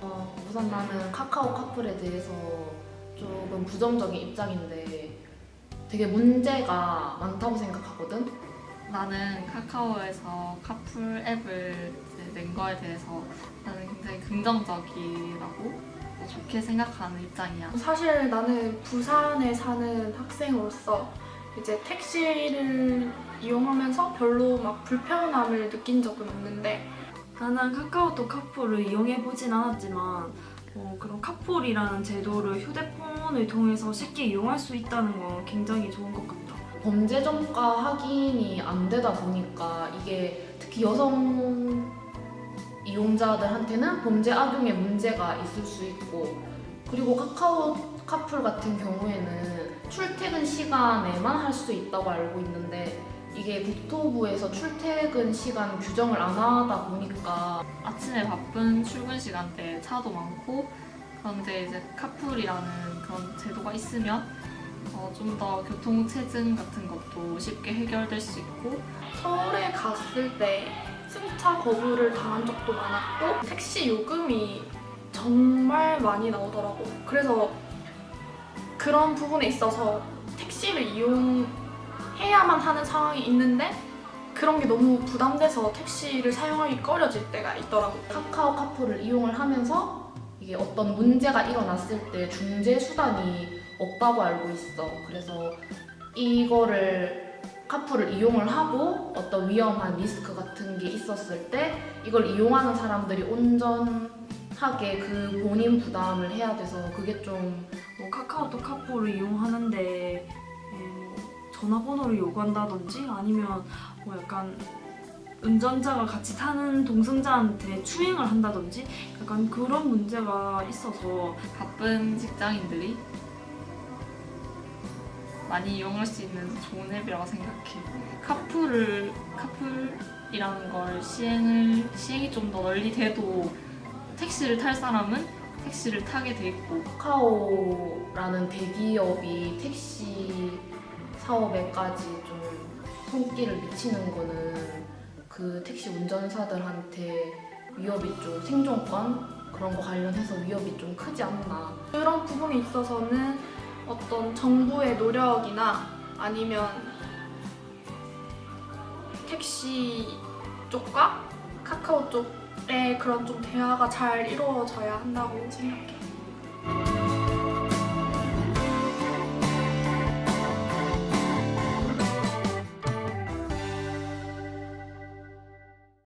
어, 우선 나는 카카오 카풀에 대해서 조금 부정적인 입장인데 되게 문제가 많다고 생각하거든. 나는 카카오에서 카풀 앱을 이제 낸 거에 대해서 나는 굉장히 긍정적이라고 좋게 생각하는 입장이야. 사실 나는 부산에 사는 학생으로서 이제 택시를 이용하면서 별로 막 불편함을 느낀 적은 없는데 나는 카카오톡 카풀을 이용해보진 않았지만 어, 그런 카풀이라는 제도를 휴대폰을 통해서 쉽게 이용할 수 있다는 건 굉장히 좋은 것 같다. 범죄 전과 확인이 안 되다 보니까 이게 특히 여성 이용자들한테는 범죄 악용에 문제가 있을 수 있고 그리고 카카오 카풀 같은 경우에는 출퇴근 시간에만 할 수 있다고 알고 있는데 이게 국토부에서 출퇴근 시간 규정을 안 하다 보니까 아침에 바쁜 출근 시간대에 차도 많고 그런데 이제 카풀이라는 그런 제도가 있으면 어, 좀 더 교통 체증 같은 것도 쉽게 해결될 수 있고. 서울에 갔을 때 승차 거부를 당한 적도 많았고 택시 요금이 정말 많이 나오더라고. 그래서 그런 부분에 있어서 택시를 이용해야만 하는 상황이 있는데 그런 게 너무 부담돼서 택시를 사용하기 꺼려질 때가 있더라고. 카카오 카풀을 이용을 하면서 이게 어떤 문제가 일어났을 때 중재 수단이 없다고 알고 있어. 그래서 이거를 카풀을 이용을 하고 어떤 위험한 리스크 같은 게 있었을 때 이걸 이용하는 사람들이 온전하게 그 본인 부담을 해야 돼서 그게 좀 뭐 카카오톡 카풀을 이용하는데 에, 뭐 전화번호를 요구한다든지 아니면 뭐 약간 운전자가 같이 타는 동승자한테 추행을 한다든지 약간 그런 문제가 있어서 바쁜 직장인들이 많이 이용할 수 있는 좋은 앱이라고 생각해. 카풀을 카풀이라는 걸 시행을 시행이 좀 더 널리 돼도 택시를 탈 사람은 택시를 타게 돼 있고 카카오라는 대기업이 택시 사업에까지 좀 손길을 미치는 거는 그 택시 운전사들한테 위협이 좀 생존권 그런 거 관련해서 위협이 좀 크지 않나. 그런 부분에 있어서는 어떤 정부의 노력이나 아니면 택시 쪽과 카카오 쪽의 그런 좀 대화가 잘 이루어져야 한다고 생각해.